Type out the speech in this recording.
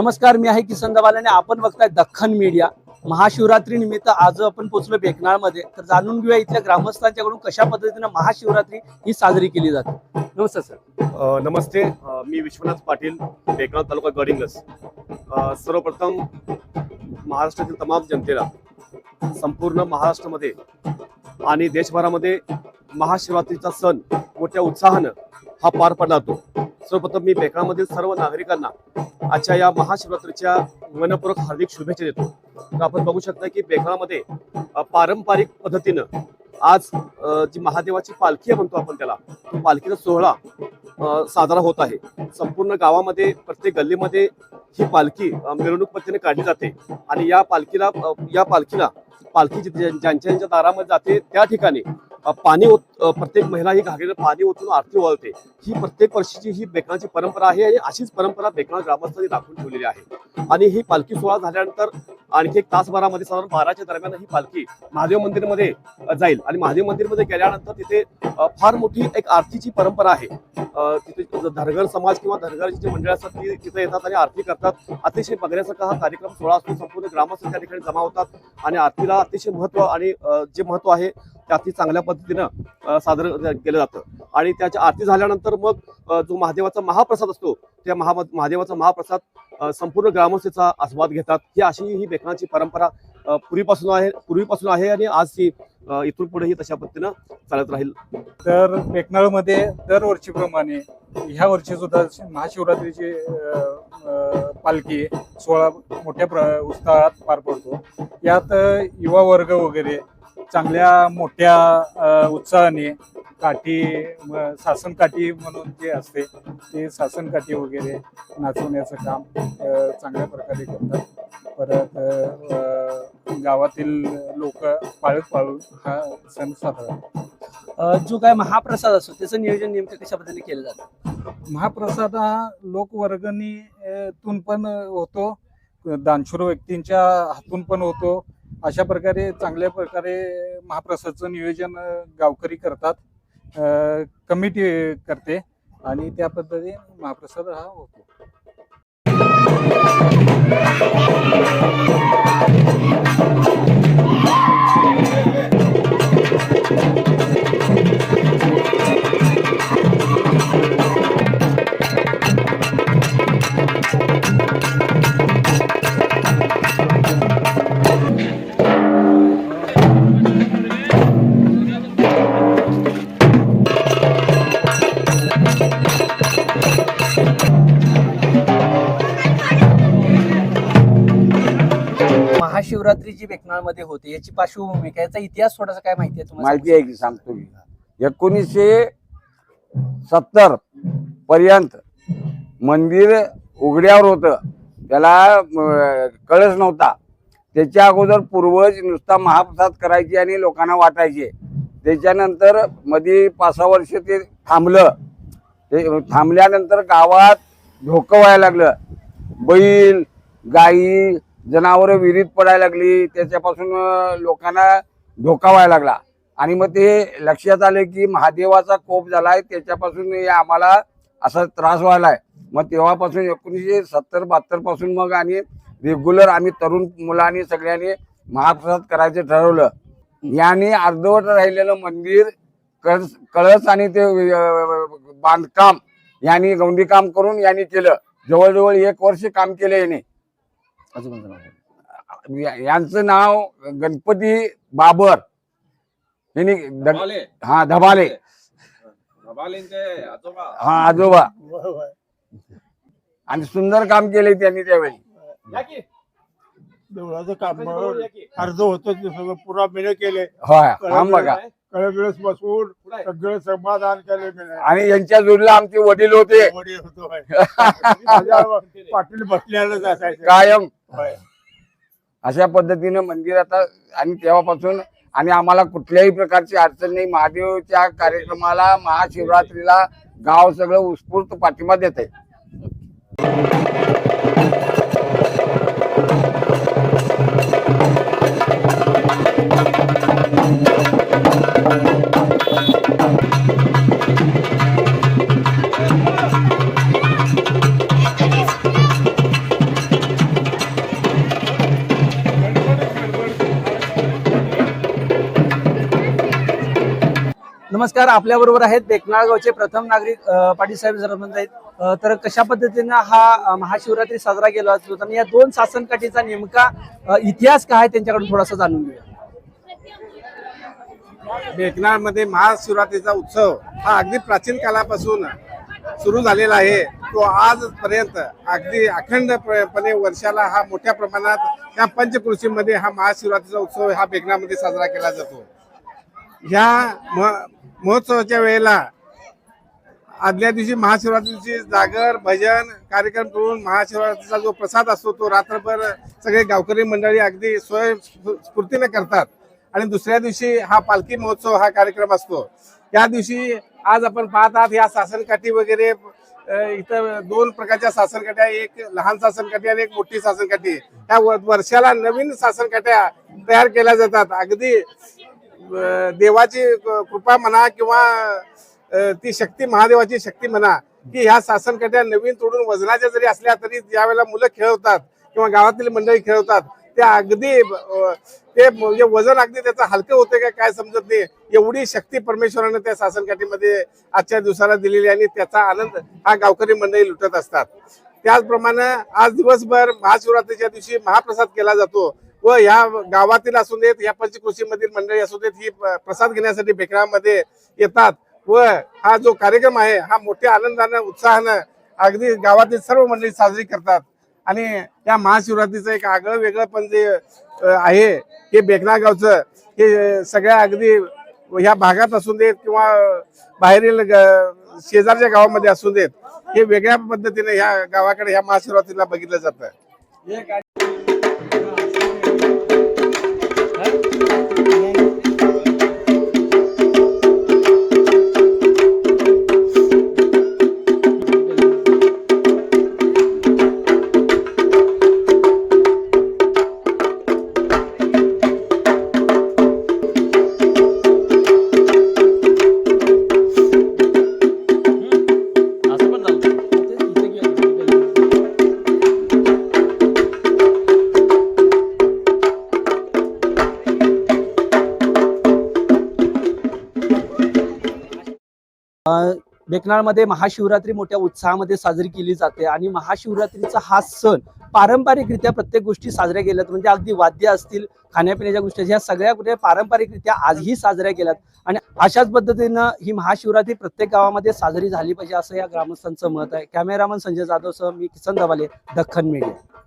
नमस्कार मी आहे किसन दवाल आपण बघताय दख्खन मीडिया. महाशिवरात्री निमित्त आज आपण पोहोचलो बेकनाळमध्ये. तर जाणून घेऊया इथल्या ग्रामस्थांच्याकडून कशा पद्धतीनं महाशिवरात्री ही साजरी केली जाते. नमस्कार सर. नमस्ते. मी विश्वनाथ पाटील बेकनाळ तालुका गडिंगस. सर्वप्रथम महाराष्ट्रातील तमाम जनतेला संपूर्ण महाराष्ट्रामध्ये आणि देशभरामध्ये महाशिवरात्रीचा सण मोठ्या उत्साहानं हा पार पडला जातो सर्वप्रथम मी बेकनाळमधील सर्व नागरिकांना आजच्या या महाशिवरात्रीच्या मनपूर्वक हार्दिक शुभेच्छा देतो. तर आपण बघू शकता की बेकनाळमध्ये पारंपरिक पद्धतीनं आज जी महादेवाची पालखी म्हणतो आपण त्याला पालखीचा सोहळा साजरा होत आहे. संपूर्ण गावामध्ये प्रत्येक गल्लीमध्ये ही पालखी मिरवणूक पद्धतीने काढली जाते. आणि या पालखीला या पालखीला पालखी ज्यांच्या ज्यांच्या दारामध्ये जाते त्या ठिकाणी पाणी ओत प्रत्येक महिला ही घागरीला पाणी ओतून आरती ओळते ही प्रत्येक वर्षीची ही बेकणाची परंपरा आहे आणि अशीच परंपरा बेकणा ग्रामस्थांनी राखून ठेवलेली आहे. आणि ही पालखी सोहळा झाल्यानंतर आणखी एक तासभरामध्ये साधारण बाराच्या दरम्यान ही पालखी महादेव मंदिरमध्ये जाईल. आणि महादेव मंदिरमध्ये गेल्यानंतर तिथे फार मोठी एक आरतीची परंपरा आहे. तिथे धरगर समाज किंवा धरगरची जी मंडळ असतात ती तिथे येतात आणि आरती करतात. अतिशय बघण्यासारखा हा कार्यक्रम सोहळा असून संपूर्ण ग्रामस्थ त्या ठिकाणी जमा होतात आणि आरतीला अतिशय महत्त्व आणि जे महत्त्व आहे ते अति चांगल्या पद्धतीनं साजर सादर केलं जातं. आणि त्याच्या आरती झाल्यानंतर मग जो महादेवाचा महाप्रसाद असतो त्या महा महादेवाचा महाप्रसाद संपूर्ण ग्रामस्थेचा आस्वाद घेतात. ही अशी ही बेकणाची परंपरा पूर्वीपासून आहे पूर्वीपासून आहे आणि आज ती इथून पुढेही तशा पद्धतीनं चालत राहील. तर बेकनाळमध्ये दरवर्षीप्रमाणे ह्या वर्षी सुद्धा महाशिवरात्रीची पालखी सोहळा मोठ्या प्र उत्साहात पार पडतो. यात युवा वर्ग वगैरे चांगल्या मोठ्या उत्साहाने काठी म, शासन काठी म्हणून जे असते ते शासन काठी वगैरे नाचवण्याचं काम चांगल्या प्रकारे करतात. परत गावातील लोक पाळत पाळून हा सण साजरा करतात. अ, जो काय महाप्रसाद असतो त्याचं नियोजन नेमकं कशा पद्धतीने केलं जातं? महाप्रसाद हा लोकवर्गणी अ, तून पण होतो. दानशूर व्यक्तींच्या हातून पण होतो. अशा प्रकारे चांगल्या प्रकारे महाप्रसादचं नियोजन गावकरी करतात कमिटी करते आणि त्या पद्धतीने महाप्रसाद हा होतो. महाशिवरात्री जी बेकनाळमध्ये होते. याची पार्श्वभूमी काय? याचा इतिहास थोडासा काय माहिती आहे तुम्हाला माहिती आहे की सांगतो मी. एकोणीसशे सत्तर पर्यंत मंदिर उघड्यावर होतं. त्याला कळस नव्हता. त्याच्या अगोदर पूर्वज नुसता महाप्रसाद करायचे आणि लोकांना वाटायचे. त्याच्यानंतरमध्ये पाच सहा वर्ष ते थांबलं. ते थांबल्यानंतर गावात धोकं व्हायला लागलं. बैल गाई जनावरं विहिरीत पडायला लागली त्याच्यापासून लोकांना धोका व्हायला लागला. आणि मग ते लक्षात आले की महादेवाचा कोप झालाय त्याच्यापासून हे आम्हाला असा त्रास व्हायला आहे मग तेव्हापासून एकोणीसशे सत्तर बहात्तरपासून मग आणि रेग्युलर आम्ही तरुण मुलांनी सगळ्यांनी महाप्रसाद करायचं ठरवलं. याने अर्धवट राहिलेलं मंदिर कळस कळस आणि ते बांधकाम यांनी गौंडी काम करून यांनी केलं. जवळजवळ एक वर्ष काम केलं याने. आजोबांचं नाव. या- यांचं नाव गणपती बाबर. यांनी दग- हा धबाले. हा आजोबा. आणि सुंदर काम केले त्यांनी त्यावेळी. देवळाचं काम अर्ध होतं ते सगळं पुरा मेले केले. होय काम बघा. कळवेळेस बसून सगळं समाधान केले मेले आणि यांच्या जोडीला आमचे वडील होते. वडील होतो होय. माझ्या पाटील बसल्यालाच असायचं कायम. अशा पद्धतीनं मंदिर आता आणि तेव्हापासून आणि आम्हाला कुठल्याही प्रकारची अडचण नाही. महादेवच्या कार्यक्रमाला महाशिवरात्रीला गाव सगळं उत्स्फूर्त पाठिंबा देते नमस्कार आपल्या बरोबर आहेत बेकनाळ गावचे प्रथम नागरिक पाटील साहेब सरपंच आहेत. तर कशा पद्धतीनं हा महाशिवरात्री साजरा केला जातो? आणि या दोन शासनकाठीचा नेमका इतिहास काय आहे त्यांच्याकडून थोडासा जाणून घेऊया. बेकनाळमध्ये महाशिवरात्रीचा उत्सव हा अगदी प्राचीन कालापासून सुरू झालेला आहे. तो आजपर्यंत अगदी अखंडपणे वर्षाला हा मोठ्या प्रमाणात या पंचकृषीमध्ये हा महाशिवरात्रीचा उत्सव हा बेकनामध्ये साजरा केला जातो. ह्या महोत्सवाच्या वेळेला आदल्या दिवशी महाशिवरात्रीची जागर भजन कार्यक्रम करून महाशिवरात्रीचा जो प्रसाद असतो तो रात्रभर सगळे गावकरी मंडळी अगदी स्वयंस्फूर्तीने करतात. आणि दुसऱ्या दिवशी हा पालखी महोत्सव हा कार्यक्रम असतो. या दिवशी आज आपण पाहत आहात या सासनकाठी वगैरे इथं दोन प्रकारच्या सासनकाठ्या एक लहान सासनकाठी आणि एक मोठी सासनकाठी या व- वर्षाला नवीन सासनकाठ्या तयार केल्या जातात. अगदी देवाची कृपा म्हणा किंवा ती शक्ती महादेवाची शक्ती म्हणा की ह्या सासनकाठ्या नवीन तोडून वजनाच्या जरी असल्या तरी ज्यावेळेला मुलं खेळवतात किंवा गावातील मंडळी खेळवतात त्या अगदी ते म्हणजे वजन अगदी त्याचं हलकं होते का काय समजत नाही. एवढी शक्ती परमेश्वरानं त्या सासनकाठीमध्ये आजच्या दिवसाला दिलेली आणि त्याचा आनंद हा गावकरी मंडळी लुटत असतात. त्याचप्रमाणे आज दिवसभर महाशिवरात्रीच्या दिवशी महाप्रसाद केला जातो. व ह्या गावातील असू देत या पंचकृषीमधील मंडळी असू देत ही प- प्रसाद घेण्यासाठी बेकरामध्ये येतात. व हा जो कार्यक्रम आहे हा मोठ्या आनंदानं उत्साहानं अगदी गावातील सर्व मंडळी साजरी करतात. आणि या महाशिवरात्रीचं एक आगळं वेगळं पण जे आहे हे बेकना गावचं हे सगळ्या अगदी ह्या भागात असू देत किंवा बाहेरील ग- शेजारच्या गावामध्ये असू देत हे वेगळ्या पद्धतीने ह्या गावाकडे ह्या महाशिवरात्रीला बघितलं जातं. अ, बेकनाळमध्ये महाशिवरात्री मोठ्या उत्साहामध्ये साजरी केली जाते आणि महाशिवरात्रीचा हा सण पारंपरिकरित्या प्रत्येक गोष्टी साजऱ्या केल्यात. म्हणजे अगदी वाद्य असतील खाण्यापिण्याच्या गोष्टी ह्या सगळ्या कुठे पारंपरिकरित्या आजही साजऱ्या केल्यात. आणि अशाच पद्धतीनं ही महाशिवरात्री प्रत्येक गावामध्ये साजरी झाली पाहिजे असं या ग्रामस्थांचं मत आहे. कॅमेरामन संजय जाधव सह मी किसन दवाले दख्खन मीडिया.